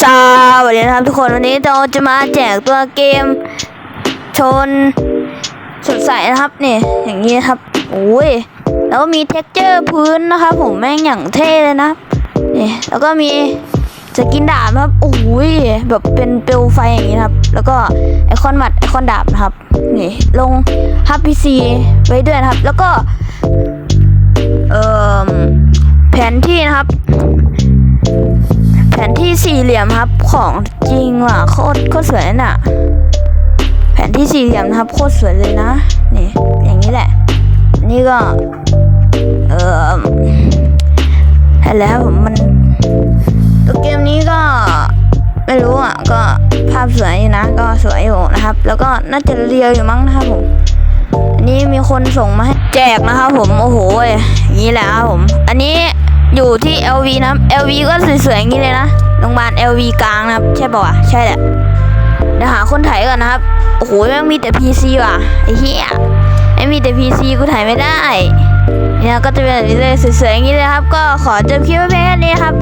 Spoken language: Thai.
สวัสดีนะครับทุกคนวันนี้เราจะมาแจกตัวเกม ชนสดใสนะครับนี่อย่างนี้ครับโอ้ยแล้วก็มีเท็กเจอร์พื้นนะครับผมแม่งอย่างเท่เลยนะนี่แล้วก็มีสกินดาบนะครับโอ้ยแบบเป็นเปลวไฟอย่างนี้ครับ แล้วก็ไอคอนหมัดไอคอนดาบนะครับนี่ลงฮับพีซีไว้ด้วยนะครับ แล้วก็เอ่อแผนที่นะครับ สี่เหลี่ยมครับของจริงว่ะโคตรโคตรสวยน่ะ แผนที่สี่เหลี่ยมนะครับโคตรสวยเลยนะนี่อย่างนี้แหละ นี่ก็ เออแล้วผมมันตัวเกมนี้ก็ไม่รู้อะก็ภาพสวยอยู่นะ ก็สวยอยู่นะครับ แล้วก็น่าจะเรียวอยู่มั้งนะครับผมอันนี้มีคนส่งมาให้แจกนะครับผมโอ้โหอย่างนี้แหละครับผม อันนี้อยู่ที่ LV นะ LV ก็สวยๆอย่างนี้เลยนะ โรงพยาบาล LV กลางนะครับ ใช่ป่าวะใช่แหละเดี๋ยวหาคนถ่ายก่อนนะครับ โอ้โหแม่งมีแต่ PC ว่ะไอ้เหี้ยไม่มีแต่ PC กูถ่ายไม่ได้เนี่ยก็จะเป็นแบบนี้เลยสวยๆอย่างนี้เลยครับ ก็ขอจบคลิปไว้เพียงแค่นี้ครับ